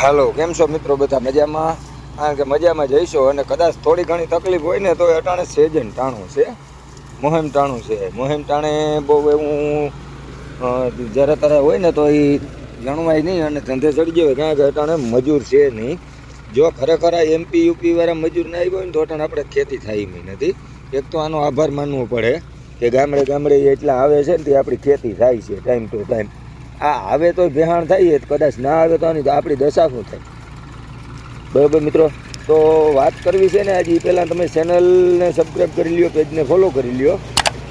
હાલો, કેમ છો મિત્રો? બધા મજામાં? કારણ કે મજામાં જઈશો અને કદાચ થોડી ઘણી તકલીફ હોય ને તો એ અટાણે સેજન ટાણું છે. મોહેમ ટાણું છે. મોહેમ ટાણે બહુ એવું જ્યારે તારે હોય ને, તો એ જણવાય નહીં અને ધંધે ચડી ગયો કારણ કે અટાણે મજૂર છે નહીં. જો ખરેખર આ એમપી યુપી વાળા મજૂર ના આવ્યો ને, તો અટાણે આપણે ખેતી થાય એમ નથી. એક તો આનો આભાર માનવો પડે કે ગામડે ગામડે એટલા આવે છે ને, તે આપણી ખેતી થાય છે ટાઈમ ટુ ટાઈમ આ આવે તો ભેહાણ જ, કદાચ ના આવે તો આની આપણી દશા શું થાય? બરાબર મિત્રો, તો વાત કરવી છે ને આજે પહેલાં તમે ચેનલને સબસ્ક્રાઈબ કરી લ્યો પેજને ફોલો કરી લ્યો.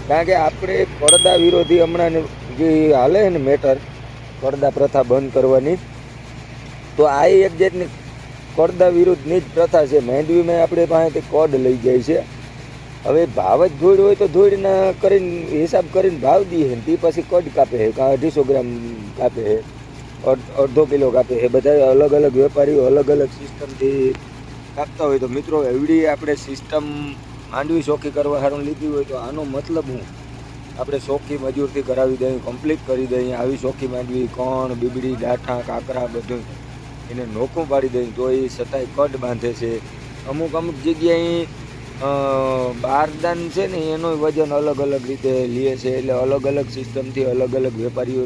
કારણ કે આપણે પડદા વિરોધી હમણાં જે હાલે છે ને મેટર પડદા પ્રથા બંધ કરવાની. તો આ એક જાતની પડદા વિરુદ્ધની જ પ્રથા છે. મેંદવીમાં આપણે પાસેથી કોડ લઈ જાય છે. હવે ભાવ જ ધૂળ હોય તો ધૂળના કરીને હિસાબ કરીને ભાવ દઈએ ને, તે પછી કડ કાપે છે કાં અઢીસો ગ્રામ કાપે છે અડ- અડધો કિલો કાપે છે બધા અલગ અલગ વેપારીઓ અલગ અલગ સિસ્ટમથી કાપતા હોય તો મિત્રો એવડી આપણે સિસ્ટમ માંડવી ચોખ્ખી કરવા સારું લીધી હોય તો આનો મતલબ હું? આપણે ચોખ્ખી મજૂરથી કરાવી દઈએ કમ્પ્લીટ કરી દઈએ, આવી ચોખ્ખી માંડવી, કોણ, બીબડી, ડાઠા, કાકરા બધું એને નોખું પાડી દઈએ, તો એ છતાંય કડ બાંધે છે. અમુક અમુક જગ્યાએ બારદાન છે ને, એનું વજન અલગ અલગ રીતે લે છે. એટલે અલગ અલગ સિસ્ટમથી અલગ અલગ વેપારીઓ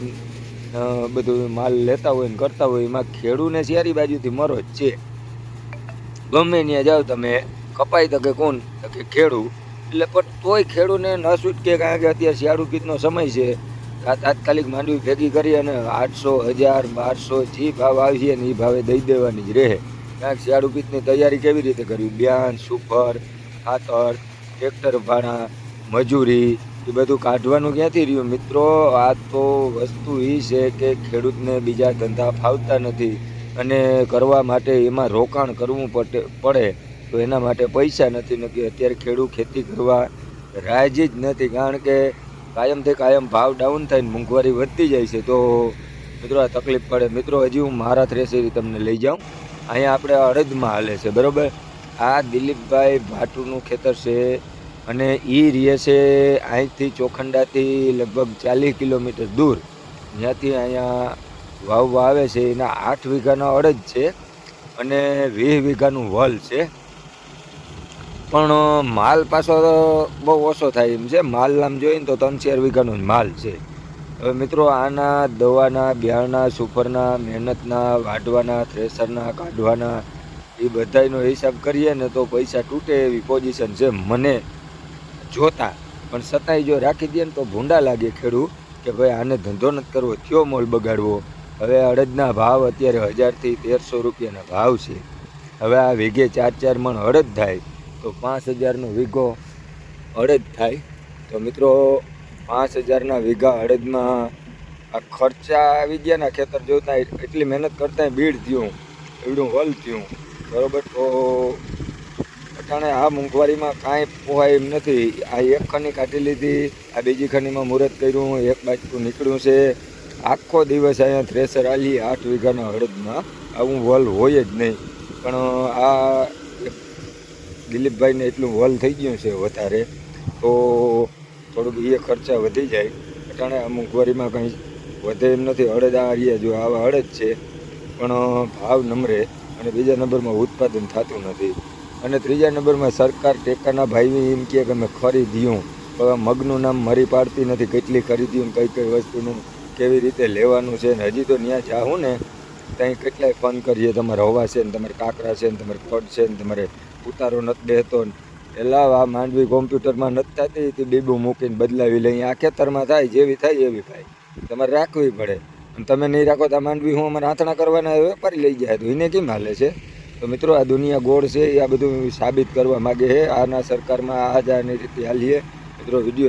બધું માલ લેતા હોય ને કરતા હોય, એમાં ખેડૂને સિયારી બાજુથી મરો જ છે. ગમે ત્યાં જાઓ તમે, કપાઈ તકે કોણ તકે ખેડૂ. એટલે પણ તોય ખેડૂને ન છૂટકે, કારણ કે અત્યારે શિયાળુ પીતનો સમય છે. તાત્કાલિક માંડવી ભેગી કરી અને આઠસો, હજાર, બારસો જે ભાવ આવશે ને એ ભાવે દઈ દેવાની જ રહે. કારણ કે શિયાળુ પીતની તૈયારી કેવી રીતે કરવી? બ્યાન સુપર ખાતર ટ્રેક્ટર ભાડા, મજૂરી, એ બધું કાઢવાનું ક્યાંથી રહ્યું? મિત્રો, આ તો વસ્તુ એ છે કે ખેડૂતને બીજા ધંધા ફાવતા નથી અને કરવા માટે એમાં રોકાણ કરવું પડે પડે તો એના માટે પૈસા નથી નક્કી અત્યારે ખેડૂત ખેતી કરવા રાજી જ નથી, કારણ કે કાયમથી કાયમ ભાવ ડાઉન થાય ને મોંઘવારી વધતી જાય છે. તો મિત્રો, આ તકલીફ પડે. મિત્રો, હજી હું મારા થ્રેસરી તમને લઈ જાઉં. અહીંયા આપણે અડદમાં હાલે છે, બરાબર? આ દિલીપભાઈ ભાટુનું ખેતર છે અને એ રહે છે અહીંથી ચોખંડાથી લગભગ ચાલીસ કિલોમીટર દૂર. ત્યાંથી અહીંયા વાવવા આવે છે, એના આઠ વીઘાનો અડદ છે અને વીસ વીઘાનું વલ છે. પણ માલ પાછો બહુ ઓછો થાય એમ છે. માલ નામ જોઈએ ને તો ત્રણ ચાર વીઘાનો જ માલ છે. હવે મિત્રો, આના દવાના, બિયારણના, સુપરના, મહેનતના, વાઢવાના થ્રેસરના કાઢવાના એ બધાયનો હિસાબ કરીએ ને તો પૈસા તૂટે એવી પોઝિશન છે મને જોતા. પણ છતાંય જો રાખી દે ને તો ભૂંડા લાગે ખેડૂત કે ભાઈ આને ધંધો નથી કરવો, થયો મોલ બગાડવો. હવે અડદના ભાવ અત્યારે હજારથી તેરસો રૂપિયાના ભાવ છે. હવે આ વીઘે ચાર ચાર મણ અડદ થાય તો પાંચ હજારનો વીઘો અડદ થાય. તો મિત્રો, પાંચ હજારના વીઘા અડદમાં આ ખર્ચા આવી ગયાના ખેતર જોતા એટલી મહેનત કરતા બીડ થયું એવડું વલ થયું. બરોબર? તો અટાણે આ મોંઘવારીમાં કાંઈ પોહાય એમ નથી. આ એક ખની કાઢી લીધી, આ બીજી ખનીમાં મુહૂર્ત કર્યું એક બાજુ નીકળ્યું છે. આખો દિવસ અહીંયા થ્રેસર આલી આઠ વીઘાના હળદમાં. આવું વલ હોય જ નહીં. પણ આ દિલીપભાઈને એટલું વલ થઈ ગયું છે વધારે, તો થોડુંક એ ખર્ચા વધી જાય. અટાણે આ મોંઘવારીમાં કંઈ વધે એમ નથી. અડદ આ રહ્યા જો, આવા હળદ છે. પણ ભાવ નમરે. અને બીજા નંબરમાં ઉત્પાદન થતું નથી. અને ત્રીજા નંબરમાં સરકાર ટેકાના ભાઈ એમ કહે કે અમે ખરીદ્યું. હવે મગનું નામ મરી પાડતી નથી. કેટલી ખરીદ્યું કઈ કઈ વસ્તુનું કેવી રીતે લેવાનું છે ને હજી તો ત્યાં જાઉં ને ત્યાં કેટલાય ફોન કરીએ. તમારે હવા છે ને તમારે કાંકરા છે ને તમારે કડ છે ને તમારે ઉતારો નથી દેતો ને. એલા આ માંડવી કોમ્પ્યુટરમાં નથી થતી. તે બીબું મૂકીને બદલાવી લઈએ આ ખેતરમાં થાય, જેવી થાય એવી ભાઈ તમારે રાખવી પડે. તમે નહીં રાખો તો માંડવી હું અમારે આંતણા કરવાના વેપારી લઈ જાય. તો એને કેમ હાલે છે? તો મિત્રો, આ દુનિયા ગોળ છે, એ આ બધું સાબિત કરવા માગે છે. આના સરકારમાં આ જ રીતે હાલીએ. મિત્રો, વીડિયો